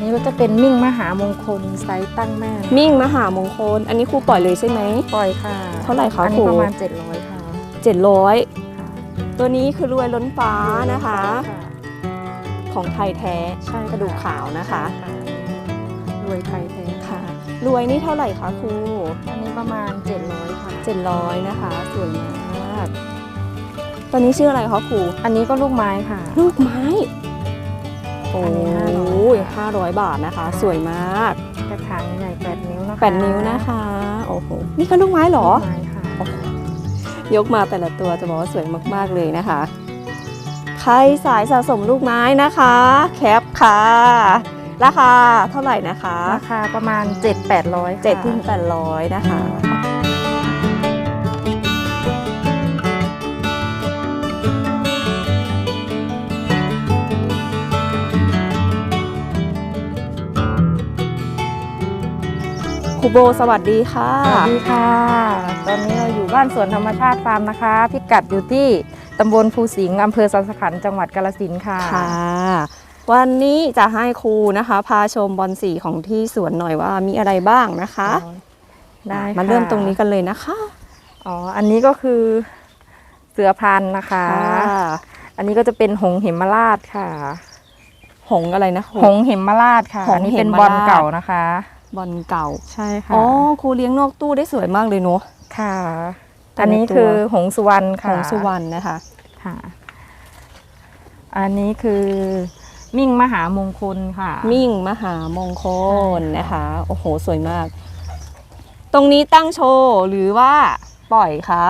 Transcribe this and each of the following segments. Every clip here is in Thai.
นี่ก็จะเป็นมิ่งมหามงคลไซส์ตั้งแม่มิ่งมหามงคล อันนี้ครูปล่อยเลยใช่ไหม ปล่อยค่ะเท่าไหร่คะอันครูนี้ประมาณ700ค่ะ เจ็ดร้อยค่ะตัวนี้คือรวยล้นฟ้านะคะ ค่ะ ของไทยแท้ใช่กระดูกขาวนะคะใช่รวยไทยแท้ค่ะรวยนี่เท่าไหร่คะครูอันนี้ประมาณ 700ค่ะเจ็ดร้อยนะคะ สวยมากตัวนี้ชื่ออะไรคะครูอันนี้ก็ลูกไม้ค่ะ ลูกไม้โอ้อันนี้ย500ห้าร้อยบาทนะคะ สวยมากกระถางใหญ่8นิ้วนะคะแปดนิ้วนะคะโอ้โหนี่ก็ลูกไม้เหรอลูกไม้ค่ะยกมาแต่ละตัวจะบอกว่าสวยมาก ๆ เลยนะคะ ใครสายสะสมลูกไม้นะคะ แคปค่ะ ราคาเท่าไหร่นะคะราคาประมาณ 7-800 7ถึง800 นะคะครูโบสวัสดีค่ะ สวัสดีค่ะ ตอนนี้เราอยู่บ้านสวนธรรมชาติฟาร์มนะคะ พิกัดอยู่ที่ ตำบลภูสิงห์อำเภอสันสขันธ์จังหวัดกาฬสินธุ์ค่ะ ค่ะ วันนี้จะให้ครูนะคะ พาชมบอลสีของที่สวนหน่อยว่ามีอะไรบ้างนะคะได้มาค่ะเริ่มตรงนี้กันเลยนะคะอ๋ออันนี้ก็คือเสือพันธุ์นะคะ อันนี้ก็จะเป็นหงส์เหมราชค่ะ หงอะไรนะหงส์เหมราชค่ะหงส์อันนี้เป็นเหมราชบอลเก่านะคะ บอลเก่าใช่ค่ะอ๋อครูเลี้ยงนอกตู้ได้สวยมากเลยเนาะค่ะแต่ละ อันนี้ตัวคือหงส์สุวรรณขค่ะองสุวรรณนะคะค่ะ อันนี้คือมิ่งมหามงคลค่ะ มิ่งมหามงคลใช่ค่ะนะคะ โอ้โห สวยมาก ตรงนี้ตั้งโชว์หรือว่าปล่อยคะ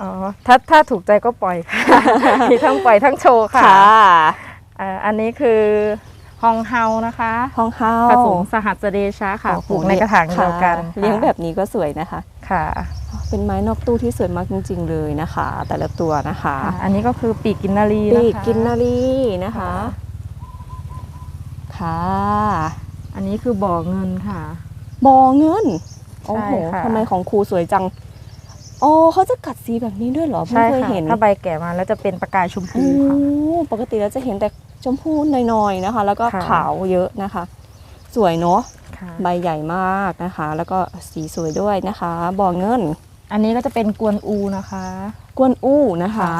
อ๋อถ้าถ้าถูกใจก็ปล่อยค่ะมีทั้งปล่อยทั้งโชว์ค่ะค่ะอ่าอันนี้คือฮองเฮานะคะห้องเฮาผสมสหัสเดชะค่ะโอ้โหปลูกในกระถางเดียวกันค่ะเลี้ยงแบบนี้ก็สวยนะคะ ค่ะ เป็นไม้นอกตู้ที่สวยมากจริง ๆ เลยนะคะ แต่ละตัวนะคะค่ะอันนี้ก็คือปีกกินนารีนะคะปีกกินนารีนะคะ ค่ะ อันนี้คือบ่อเงินค่ะบอเงิน โอ้โหใช่ค่ะทำไมของครูสวยจังอ๋อเขาจะกัดสีแบบนี้ด้วยเหรอเพิ่งใช่เคยค่ะเห็นถ้าใบแก่มาแล้วจะเป็นประกายชมพูโอ้ค่ะปกติแล้วจะเห็นแต่ชมพูหน่อยๆนะคะ แล้วก็ค่ะขาวเยอะนะคะ สวยเนาะค่ะใบใหญ่มากนะคะ แล้วก็สีสวยด้วยนะคะบ่อเงิน อันนี้ก็จะเป็นกวนอูนะคะ กวนอู้นะคะ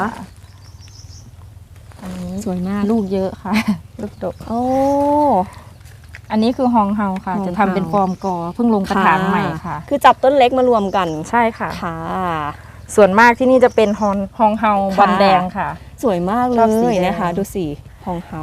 อันนี้สวยมากลูกเยอะค่ะ ลูกดก โอ้ อันนี้คือฮองเฮาค่ะ ฮองเฮา จะทำเป็นฟอร์มกอเพิ่งลงกระถางใหม่ค่ะ คือจับต้นเล็กมารวมกันใช่ค่ะ ค่ะ ส่วนมากที่นี่จะเป็นฮอนฮองเฮาค่ะบอลแดงค่ะ สวยมากเลชอบสียแดง นะคะ ดูสิฮองเฮา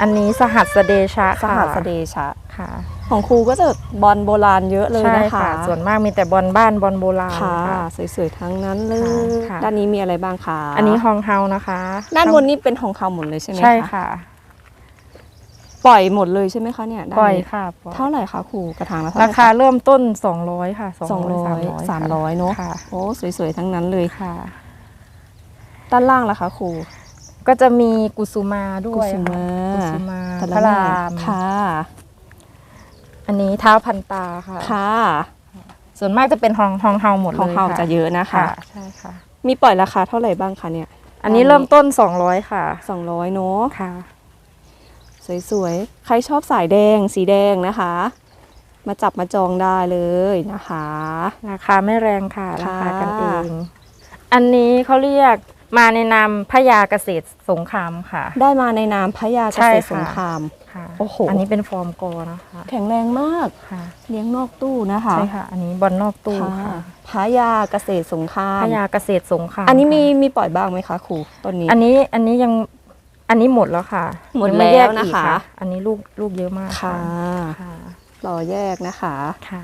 อันนี้สหัสเดชะสค่ะหัสเดชะ ค่ะ ของครูก็จะบอลโบราณเยอะเลยใช่นะคะค่ะส่วนมากมีแต่บอลบ้านบอลโบราณค่ะค่ะสวยๆทั้งนั้นเลยค่ะด้านนี้มีอะไรบ้างคะอันนี้ฮองเฮานะคะ ด้านบนนี่เป็นของเขาหมดเลยใช่ไหมคะใช่ค่ะ ปล่อยหมดเลยใช่ไหมคะเนี่ยด้านปล่อยนี้ค่ะปล่อยเท่าไหร่คะครูกระถางละเท่าไหราร่คาเริ่มต้น200ค่ะสองร้อยสามร้อยเนาะค่ะโอ้สวยๆทั้งนั้นเลยค่ะ ด้านล่างล่ะคะครูก็จะมีกุสุมาด้กุวยสุมาค่ะกุสุมาแต่พละระแม่รามค่ะ อันนี้เท้าพันตาค่ะ ค่ะ ส่วนมากจะเป็นฮองฮองเฮาหมดเลยของเขาค่จะเยอะนะคะค่ะใช่ค่ะ มีปล่อยราคาเท่าไหร่บ้างคะเนี่ย อันนี้เริ่มต้น 200 ค่ะสองร้อยเนาะค่ะ สวยๆ ใครชอบสายแดงสีแดงนะคะ มาจับมาจองได้เลยนะคะ ราคาไม่แรงค่ะ ราค่ะคากันเอง อันนี้เขาเรียกมาในนามพยาเกษตรสงครามค่ะ ได้มาในนามพระยาเกใช่ษตรค่ะสงคราม ค่ะโอ้โห อันนี้เป็นฟอร์มโกนะคะแข็งแรงมาก ค่ะ เลี้ยงนอกตู้นะคะใช่ค่ะ อันนี้บอลนอกตู้ค่ะค่ะพระยาเกษตรสงครามพยาเกษตรสงครามอันนี้มีค่ะมีปล่อยบ้างไหมคะครูต้นนี้ อันนี้อันนี้ยังอันนี้หมดแล้วค่ะ หมดยังไยกแล้วนะคะอีกอันนี้ลูกลูกเยอะมากค่ะค่ะรอแยกนะคะค่ะ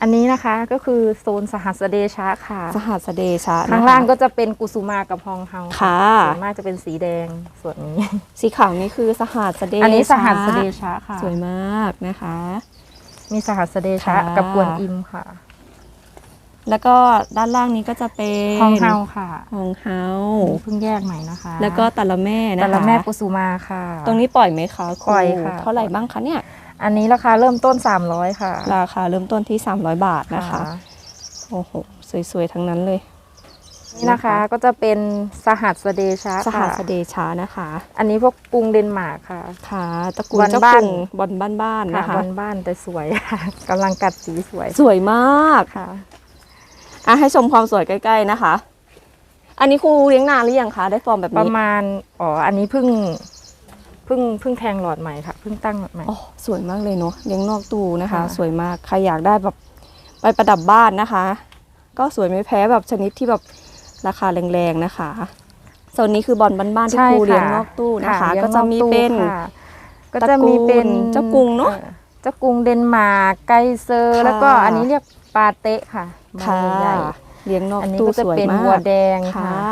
อันนี้นะคะก็คือโซนสหัสเดชะค่ะ สหัสเดชะนะคะข้างล่างก็จะเป็นกุสุมากับฮองเฮาค่ะส่วนมากจะเป็นสีแดงส่วนนี้ สีขาวนี่คือสหัสเดชะอันนี้สหัสเดชะค่ะ สวยมากนะคะ มีสหัสเดชะค่ะกับกวนอิมค่ะ แล้วก็ด้านล่างนี้ก็จะเป็นทองเฮาค่ะฮองเฮาเพิ่งแยกใหม่นะคะ แล้วก็ตะละแม่นะคะแต่ละแม่กุสุมาค่ะ ตรงนี้ปล่อยไหมคะรูปล่อยค่ะเท่าไหร่บ้างคะเนี่ย อันนี้ราคาเริ่มต้น 300 ค่ะ ราคาเริ่มต้นที่ 300 บาทนะคะ โอ้โห สวยๆ ทั้งนั้นเลย นี่นะคะก็จะเป็นสหัสเดชะสหัค่ะสเดชานะคะ อันนี้พวกกรุงเดนมาร์กค่ะ ค่ะตระกูลวันเจ้าบ้านกรุงบอลบ้านๆค่ะนะคะบ้านบ้านๆแต่สวยค่ะกำลังกัดสีสวย สวยมากค่ะอะให้ชมความสวยใกล้ ๆนะคะ อันนี้ครูเลี้ยงนานหรือยังคะ ได้ฟอร์มแบบประนี้มาณ อ๋อ อันนี้เพิ่ง เพิ่งเพิ่งแทงหลอดใหม่ค่ะเพิ่งตั้งหลอดใหม่โอ้สวยมากเลยเนาะเลี้ยงนอกตู้นะคะค่ะสวยมากใครอยากได้แบบไปประดับบ้านนะคะ ก็สวยไม่แพ้แบบชนิดที่แบบราคาแรงๆนะคะโซนนี้คือบอลบ้านๆที่ใช่ครูค่ะเลี้ยงนอกตู้นะคะเลี้ยงก็จะมีอกตู้เป็นค่ะก็จะมีเป็นตระกูลเจ้ากรุงเนอะออเจ้ากรุงเดนมาร์กไกเซอร์ค่ะแล้วก็อันนี้เรียกปาเตะค่ะค่ะใบใหญ่เลี้ยงนอกอันนี้ตู้ก็จะสวยเป็นมากวัวแดงค่ะค่ะ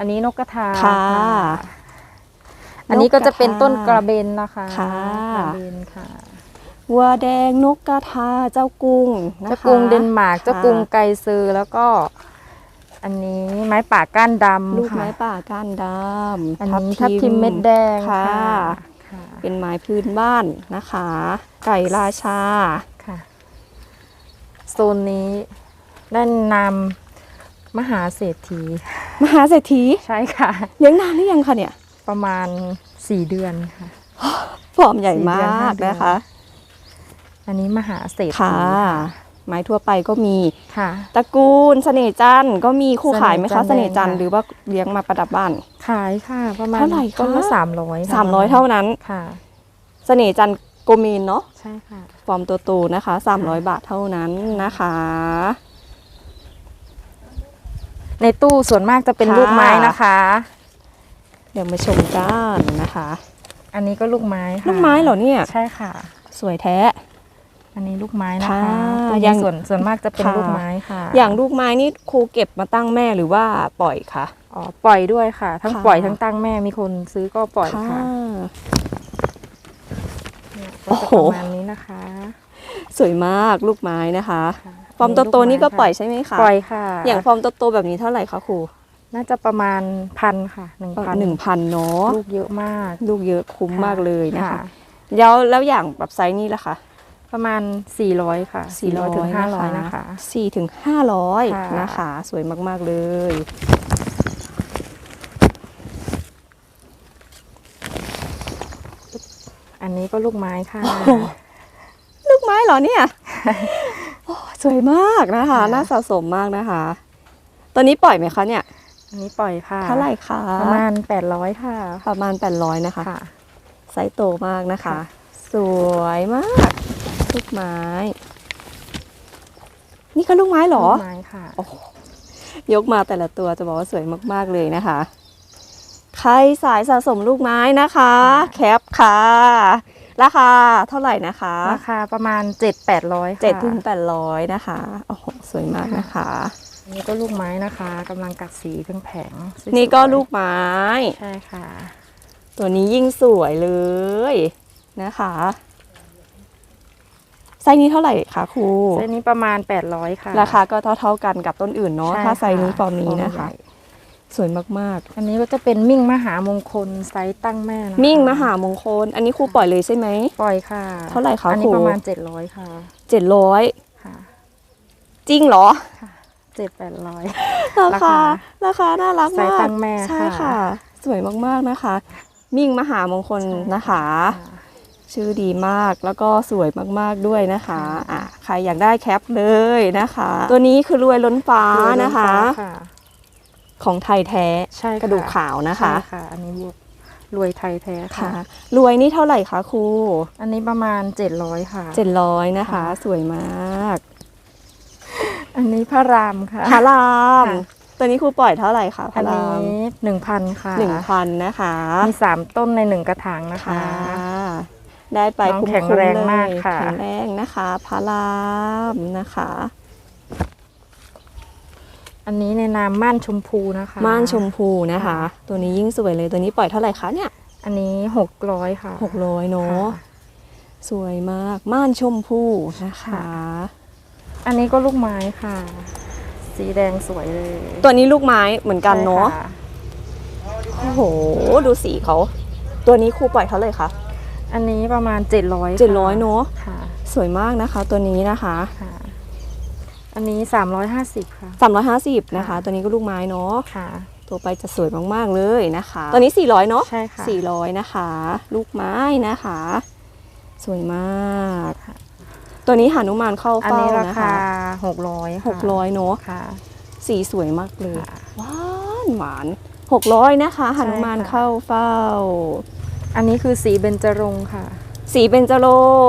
อืมอันนี้นกกระทาค่ะ อันนี้ก็จะเป็นนกกระทาต้นกระเบนนะคะค่ะกระเบนค่ะวัวแดงนกกระทาเจ้ากรุงนะคะเจ้ากรุงเดนมาร์กค่ะเจ้ากรุงไกเซอร์แล้วก็ อันนี้ไม้ป่าก้านดำลูกค่ะไม้ป่าก้านดำอันนี้ทับทิมเม็ดแดงค่ะค่ะ เป็นไม้พื้นบ้านนะคะ ไก่ราชาค่ะโซนนี้ได้นำ มหาเศรษฐี มหาเศรษฐีใช่ค่ะ เลี้ยงนานหรือยังคะเนี่ย ประมาณสี่เดือนค่ะฟอร์มใหญ่มาสี่เดือนห้ากเดือนนะคะ อันนี้มหาเศรษฐีค่ะไม้ทั่วไปก็มีค่ะตระกูลเสน่ห์จันทร์ก็มีคู่ขายไหมคะเสเสน่น่ห์ห์จัจันนททร์ร์หรือว่าเลี้ยงมาประดับบ้าน ขายค่ะประมาณเท่าไหร่คะต้นละสามร้อย300เท่านั้นค่ะเสน่ห์จันทร์โกมีนเนาะใช่ค่ะฟอร์มตัวโตนะคะ300บาทเท่านั้นนะคะ ในตู้ส่วนมากจะเป็นค่ะ ลูกไม้นะคะ เดี๋ยวมาชมกันนะคะ อันนี้ก็ลูกไม้ค่ะลูกไม้เหรอเนี่ย ใช่ค่ะ สวยแท้ อันนี้ลูกไม้นะคะค่ะตู้อย่างส่วนส่วนมากจะเป็นค่ะ ลูกไม้ค่ะอย่างลูกไม้นี่ครูเก็บมาตั้งแม่หรือว่าปล่อยคะ อ๋อปล่อยด้วยค่ะ ทั้งค่ะ ปล่อยทั้งตั้งแม่มีคนซื้อก็ปล่อยค่ะ เนี่ยก็โอ้จะโหประมาณนี้นะคะ สวยมากลูกไม้นะคะค่ะฟอร์มโตๆนี่ก็ปล่อยใช่ไหมคะปล่อยค่ะ อย่างฟอร์มโตๆแบบนี้เท่าไหร่คะครูน่าจะประมาณพันค่ะหนึ่งพันหนึ่งพันเนาะลูกเยอะมาก ลูกเยอะคุ้มมากเลยนะคะค่ะแล้วแล้วอย่างแบบไซส์นี้ล่ะคะประมาณ 400 ค่ะ 400ถึง500 นะคะสี่ถึงห้าร้อยค่ะนะคะ สวยมาก ๆ เลย อันนี้ก็ลูกไม้ค่ะลู กไม้เหรอเนี่ยโอ้สวยมากนะคะค่ะน่าสะสมมากนะคะตอนนี้ปล่อยไหมคะเนี่ยอันนี้ปล่อยค่ะเท่าไหร่คะประมาณ800ค่ะ ประมาณ800นะคะค่ะไซส์โตมากนะคะค่ะสวยมากลูกไม้ นี่ก็ลูกไม้เหรอลูกไม้ค่ะโอ้โหยกมาแต่ละตัวจะบอกว่าสวยมากๆเลยนะคะ ใครสายสะสมลูกไม้นะคะ แคปค่ะ ราคาเท่าไหร่นะคะ ราคาประมาณ 7-800 ค่ะเจ็ดถึงแปดร้อยนะคะ โอ้โห สวยมากนะคะอันนี้ก็ลูกไม้นะคะกำลังกัดสีเพิ่งแผงสวยๆนี่ก็ลูกไม้ ใช่ค่ะ ตัวนี้ยิ่งสวยเลยนะคะ ไซส์นี้เท่าไหร่คะครู เส้นนี้ประมาณ 800 ค่ะ ราคาก็เท่าๆกันกับต้นอื่นเนาะ ใช่ถ้าไซส์นี้ค่ะฟอร์มนี้นะคะ ฟอร์มใหญ่ สวยมากอันนี้ก็จะเป็นมิ่งมหามงคลไซส์ตั้งแม่นะคะๆมิ่งมหามงคล อันนี้ครูปล่อยเลยใช่ไหม ปล่อยค่ะเท่าไหร่คะอันคนี้รู ประมาณ 700 ค่ะเจ็ดร้อยค่ะจริงเหรอ เจ็ดแปดร้อย ราราคาคาราคาน่ารักไซส์มากตั้งแม่ใช่ค่ะค่ะ สวยมากๆนะคะ มิ่งมหามงคลนะคะ ชื่อดีมากแล้วก็สวยมากๆด้วยนะคะอะใครอยากได้แคปเลยนะคะ ตัวนี้คือรวยล้นฟ้านะคะ ค่ะ ของไทยแท้ใช่กระดูกขาวนะคะใช่ค่ะ อันนี้บวกรวยไทยแท้ค่ะค่ะรวยนี่เท่าไหร่คะครูอันนี้ประมาณ700ค่ะเจ็ดร้อยนะคะค่ะสวยมาก อันนี้พระรามค่ะพารามค่ะตัวนี้ครูปล่อยเท่าไหร่คะพาอันรามนี้หนึ่งพันค่ะหนึ่งพันนะคะ มีสามต้นในหนึ่งกระถางนะคะค่ะได้ไปน้องคุ้มๆแข็งแรงเลยมากค่ะแข็งแรงนะคะพารามนะคะ อันนี้ในนามม่านชมพูนะคะ ม่านชมพูนะคะค่ะตัวนี้ยิ่งสวยเลยตัวนี้ปล่อยเท่าไหร่คะเนี่ย อันนี้หกร้อยค่ะหกร้อยเนาะค่ะสวยมากม่านชมพูนะคะ อันนี้ก็ลูกไม้ค่ะ สีแดงสวยเลย ตัวนี้ลูกไม้เหมือนกันเนาะใช่ค่โอ้โห ดูสีเขา ตัวนี้ครูปล่อยเท่าไหร่คะอันนี้ประมาณ700เจ็ดร้อยเนาะค่ะสวยมากนะคะ ตัวนี้นะคะค่ะ อันนี้ 350 ค่ะ 350นะคะ ตัวนี้ก็ลูกไม้เนาะค่ะ ตัวไปจะสวยมากๆเลยนะคะตัวนี้ 400 เนาะใช่ค่ะ400 นะคะ ลูกไม้นะคะ สวยมากตัวนี้หานุมานเข้าอันเฝ้านี้รานะคาคะ600 600เนาะค่ะสีสวยมากเลยค่ะหวานหวาน600นะคะหานุมานใช่ค่ะเข้าเฝ้า อันนี้คือสีเบญจรงค์ค่ะ สีเป็นจร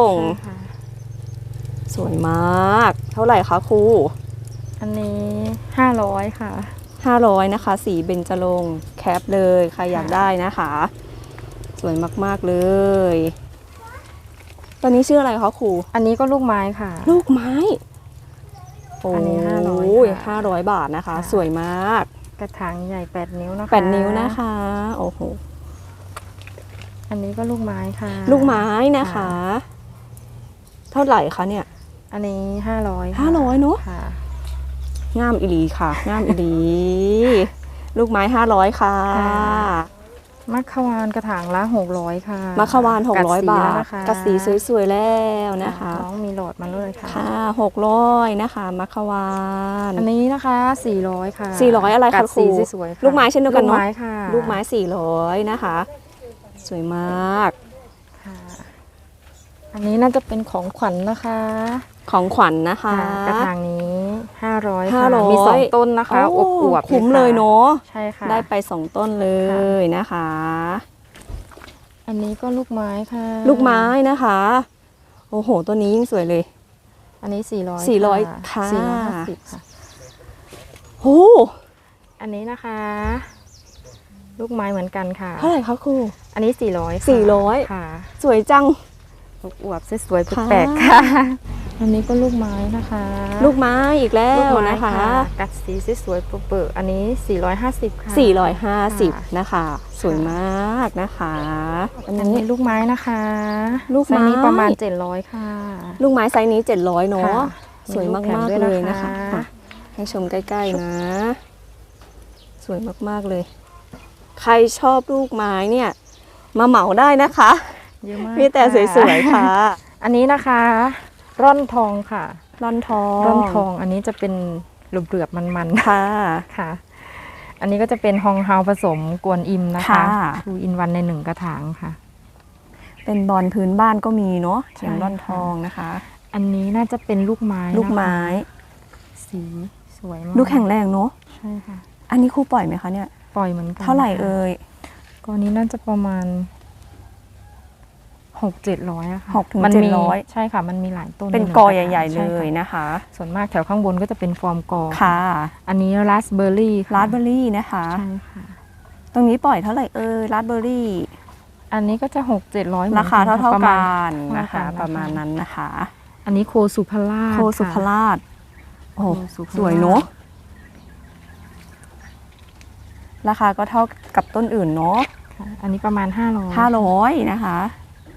งใช่ค่ะส วยมาก เท่าไหร่คะครูอันนี้ 500 ค่ะ 500 นะคะ สีเบญจรงค์แคปเลยใครอยากได้นะคะ สวยมากๆเลยตัวนี้ชื่ออะไรคะครูอันนี้ก็ลูกไม้ค่ะ ลูกไม้อันนี้500โอ้ยค่ะ500บาทนะคะ ค่ะ สวยมากกระถางใหญ่ 8 นิ้วนะคะ8นิ้วนะคะ โอ้โหอันนี้ก็ลูกไม้ค่ะลูกไม้นะคะ เท่าไหร่คะเนี่ย อันนี้500 500เนอะค่ะงามอีหลีค่ะงามอีหลี ลูกไม้500ค่ะค่ะมัคควานกระถางละ600ค่ะมะขวานกัดสี600บาแล้วทนะคะกระสีสวยๆแล้วนะคะน้องมีโหลดมาเลยค่ะค่ะ600นะคะมะขวานอันนี้นะคะ400ค่ะ400อะไรคะกัดครูสีสวยๆค่ะลูกไม้เช่นเดียวกันเนอะลูกไม้ค่ะลูกไม้400นะคะ สวยมากค่ะอันนี้น่าจะเป็นของขวัญนะคะ ของขวัญนะคะค่ะกระถางนี้ 500ห้าค่ะร้อยมีสองต้นนะคะโอบอวบคุ้มเลยเนาะใช่ค่ะ ได้ไป 2 ต้นเลยนะคะ อันนี้ก็ลูกไม้ค่ะ ลูกไม้นะคะ โอ้โหตัวนี้ยิ่งสวยเลย อันนี้ 400 400ค่ะ450ค่ะโอ้อันนี้นะคะ ลูกไม้เหมือนกันค่ะเท่าไหร่คะครูอันนี้ 400ค่ะ400ค่ะ สวยจังลูกอวบสวยๆค่ะแปลกๆค่ะ อันนี้ก็ลูกไม้นะคะ ลูกไม้อีกแล้ลูกวไม้นะคะ กัดสีสวยๆเปิดๆอันนี้ 450 ค่ะ450 นะคะ สวยมากนะคะ อันอันนี้นี้ลูกไม้นะคะ ลูกไม้ซส์นี้ประมาณ 700 ค่ะ ลูกไม้ไซส์นี้ 700 เนาะค่ะสวยมากมีมากแถเลด้วยยนะคะอะให้ชมใกล้ๆนะ สวยมากๆเลย ใครชอบลูกไม้เนี่ย มาเหมาได้นะคะเยอะมากมีแต่สวยๆค่ะ อันนี้นะคะ ร่อนทองค่ะ ร่อนทองร่อนทองอันนี้จะเป็นเหลือบๆมันๆค่ะค่ะ อันนี้ก็จะเป็นฮองเฮาผสมกวนอิมนะคะค่ะทูอินวันในหนึ่งกระถางค่ะ เป็นบอลพื้นบ้านก็มีเนาะใช่อย่างร่อนค่ะทองนะคะ อันนี้น่าจะเป็นลูกไม้นะคะลูกไม้ สีสวยมากลูกแข็งแรงเนาะใช่ค่ะ อันนี้ครูปล่อยไหมคะเนี่ย ปล่อยเหมือนกันเท่าไหร่ค่ะเอ่ยก็อันนี้น่าจะประมาณ หกเจ็ดร้อยอะค่ะหกถึงมัมีเจ็ดร้อยใช่ค่ะ มันมีหลายต้นเป็นใงกอระถางใหญ่ ๆ เลช่ยค่ะนะคะ ส่วนมากแถวข้างบนก็จะเป็นฟอร์มกอค่ะ อันนี้ราสเบอร์รี่ค่ะราสเบอร์รี่นะคะใช่ค่ะตรงนี้ปล่อยเท่าไหร่เอ่ยราสเบอร์รี่ อันนี้ก็จะหกเจ็ดร้อยราคาเท่าเท่าประมากัณนนะคะเท่ากันนะคะ ประมาณนั้นนะคะ อันนี้โคสุพราชโคสุพค่ะราชโอ้โคสุพราชสวยเนาะราคาก็เท่ากับต้นอื่นเนาะค่ะอันนี้ประมาณห้าร้อยห้าร้อยนะคะ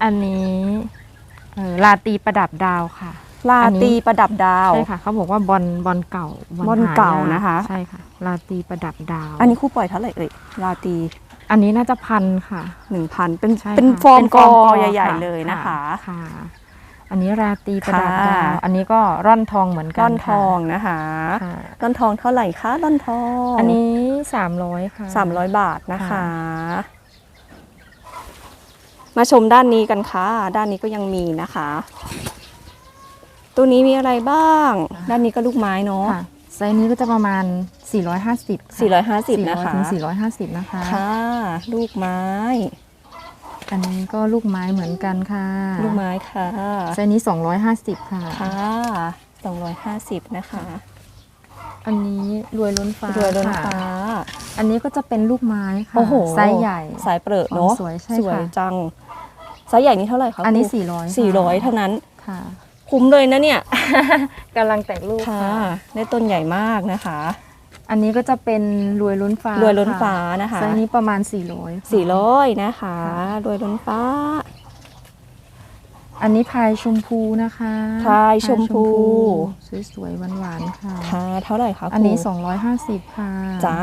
อันนี้เอ่อลาตีประดับดาวค่ะ ลาอันนี้ตีประดับดาว ใช่ค่ะ เขาบอกว่าบอลบอลเก่าบอลเก่านะคะ ใช่ค่ะ ลาตีประดับดาว อันนี้คู่ปล่อยเท่าไหร่เอ่ยลาตีอันนี้น่าจะพันค่ะหนึ่งพันเป็นใช่เป็นค่ะฟอร์มเป็นกฟอร์มใหญ่ค่ะๆเลยนะคะค่ะ อันนี้ราตรีประดับค่ะดาวอันนี้ก็ร่อนทองเหมือนกัร่นอนทองนะคะค่ะร่อนทองเท่าไหร่คะร่อนทองอันนี้สามร้อยค่ะสามร้อยบาทนะคะ ค่ะ มาชมด้านนี้กันค่ะ ด้านนี้ก็ยังมีนะคะ ตัวนี้มีอะไรบ้าง ด้านนี้ก็ลูกไม้เนาะค่ะไซส์นี้ก็จะประมาณ 450 450 นะคะถึง450 นะคะ ค่ะ ลูกไม้ อันนี้ก็ลูกไม้เหมือนกันค่ะ ลูกไม้ค่ะไซส์นี้ 250 ค่ะ ค่ะ 250 นะคะ อันนี้รวยล้นฟ้ารวยล้นค่ะฟ้า อันนี้ก็จะเป็นลูกไม้ค่ะ โอ้โห ไซส์ใหญ่ สายเปรอะเนาะ สวยใช่สวยค่ะจังไซ ส์ใหญ่นี้เท่าไหร่คะอันนี้ครู400 400เท่านั้น ค่ะ คุ้มเลยนะเนี่ย กำลังแตกลูกค่ะ ค่ะได้ต้นใหญ่มากนะคะ อันนี้ก็จะเป็นรวยล้นฟ้ารวยล้นค่ะฟ้านะคะไซส์นี้ประมาณ 400ค่ะ400นะคะค่ะรวยล้นฟ้าอัอันนี้พายชมพูนะคะพายชมพูสวยๆหวานๆค่ะ ค่ะเท่าไหร่คะอันนี้ ครู250ค่ะจ้า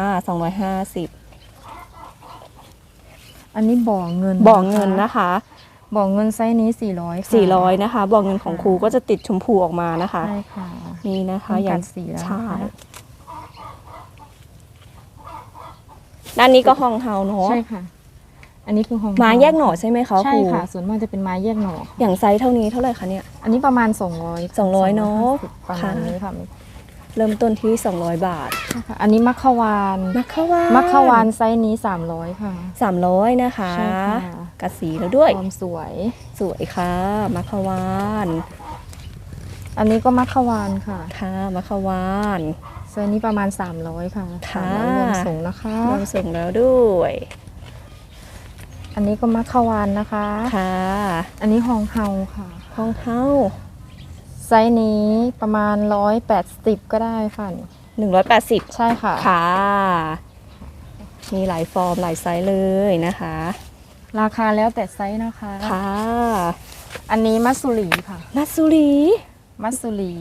250อันนี้บ่อเงินบ่อเงินนะคะ บ่อเงินไซส์นี้ 400ค่ะ400นะคะบ่อเงินของครูก็จะติดชมพูออกมานะคะ ใช่ค่ะนี่นะคะมีอย่ากังดสีแล้วใช่ นะคะด้านนี้ก็ห้องเฮาเนาะใช่ค่ะ อันนี้คือห้องไม้แยกหน่อใช่ไหมคะคใช่รูค่ะ ส่วนมากจะเป็นไม้แยกหน่อ อย่างไซส์เท่านี้เท่าไหร่คะเนี่ย อันนี้ประมาณ 200 200เนอะ250ประมาณนี้ค่ะ เริ่มต้นที่ 200 บาทใช่ค่ะอันนี้มัคควานมัคควานมัคควานไซส์นี้ 300 ค่ะ 300 นะคะใช่ค่ะกัดสีแล้วด้วย ความสวย สวยค่ะมัคควานอันนี้ก็มัคควานค่ะค่ะมัคควานไซส์นี้ประมาณ 300 ค่ะค่ะ300รวมส่งนะคะรวมส่งแล้วด้วย อันนี้ก็มัคควานนะคะค่ะ อันนี้ฮองเฮาค่ะ ห้องเฮา ไซส์นี้ประมาณ 180 ก็ได้ค่ะ 180 ใช่ค่ะ ค่ะ มีหลายฟอร์มหลายไซส์เลยนะคะ ราคาแล้วแต่ไซส์นะคะ ค่ะ อันนี้มัสสุรีค่ะ มัตสุรี มัสสุรี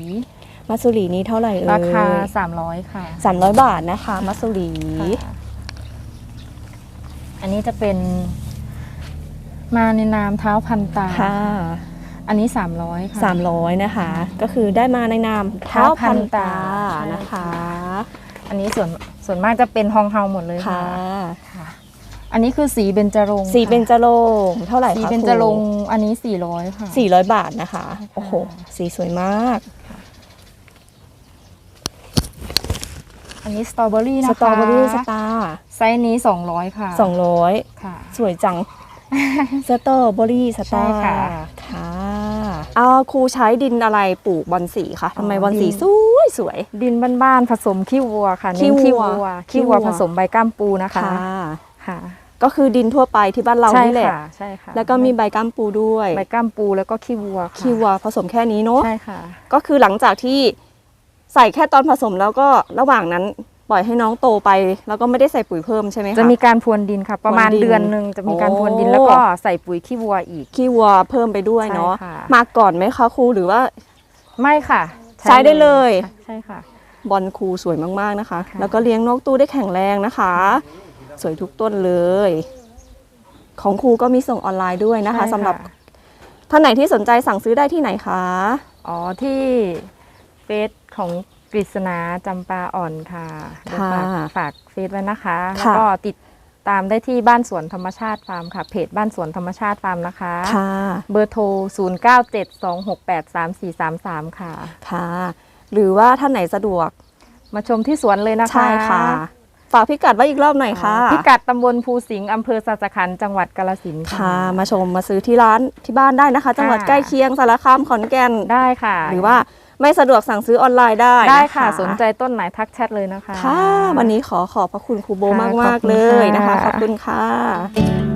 มัตสุรีนี้เท่าไหร่เอ่ย ราคา 300 ค่ะ 300 บาทนะคะ มัตสุรีค่ะอันนี้จะเป็นมาในนามเท้าพันตาค่ะ อันนี้ 300 ค่ะ 300 นะคะ ก็คือได้มาในนามเท้าพันตานะคะ อันนี้ส่วนส่วนมากจะเป็นฮองเฮาหมดเลยค่ะค่ะค่ะอันนี้คือสีเบญจรงค์สีเบญจค่ะรงค์เท่าไหร่คะสีเบญจรงค์อันนี้ 400 ค่ะสี่ร้อยบาทนะคะใช่ค่ะโอ้โห สีสวยมาก อันนี้สตรอเบอรี่สนะคะตรอเบอรี่สตาร์ไซส์นี้ 200 ค่ะสองร้อยค่ะ สวยจัง สตรอเบอรี่สตาร์ใช่ค่ะ ค่ะเอาครูใช้ดินอะไรปลูกบอนสีคะทำไมอ๋อบอนสีดินสวยสวย ดินบ้านๆผสมขี้วัวค่ะขี้เน้นขี้วัววัวขี้ขี้วัวัววผสมใบก้ามปูนะคะค่ะ ค่ะก็คือดินทั่วไปที่บ้านเราใช่นี่แหละค่ะใช่ค่ะแล้วก็มีใบก้ามปูด้วยใบก้ามปูแล้วก็ขี้วัวค่ะขี้วัวผสมแค่นี้เนาะใช่ค่ะ ก็คือหลังจากที่ใส่แค่ตอนผสมแล้วก็ระหว่างนั้น ปล่อยให้น้องโตไป แล้วก็ไม่ได้ใส่ปุ๋ยเพิ่มใช่ไหมคะ จะมีการพรวนดินค่ะ ประมาณพรวนดินเดือนหนึ่งจะมีการโอ้พรวนดินแล้วก็ใส่ปุ๋ยขี้วัวอีก ขี้วัวเพิ่มไปด้วยเนาะใช่ค่ะ มาก่อนไหมคะครูหรือว่า ไม่ค่ะใช้ได้เลย ใช่ค่ะ บอลครูสวยมากๆนะคะ ค่ะ แล้วก็เลี้ยงนกตู้ได้แข็งแรงนะคะ สวยทุกต้นเลย ของครูก็มีส่งออนไลน์ด้วยนะคะใช่สำหรับท่านไหนที่สนใจสั่งซื้อได้ที่ไหนคะ อ๋อที่เฟซของ กฤษณาจำปาอ่อนค่ะเดี๋ยวฝากฝากเฟซไว้นะคะ แล้วก็ติดตามได้ที่บ้านสวนธรรมชาติฟาร์มค่ะ เพจบ้านสวนธรรมชาติฟาร์มนะคะ ค่ะ เบอร์โทร 0972683433 ค่ะ ค่ะ หรือว่าท่านไหนสะดวกมาชมที่สวนเลยนะคะใช่ค่ะ ฝากพิกัดไว้อีกรอบหน่อยค่ะ พิกัดตำบลภูสิงห์อำเภอสัจขันธ์จังหวัดกาฬสินธุ์ค่ะมาชมมาซื้อที่ร้านที่บ้านได้นะคะ จังหวัดค่ะใกล้เคียงสารคามขอนแก่น ได้ค่ะ หรือว่า ไม่สะดวกสั่งซื้อออนไลน์ได้ได้นค่ะ สนใจต้นไหนทักแชทเลยนะคะ ค่ะ วันนี้ขอขอบพระคุณครูโบค่ะมากขอบมากคุณเลยนะคะค่ะขอบคุณค่ะ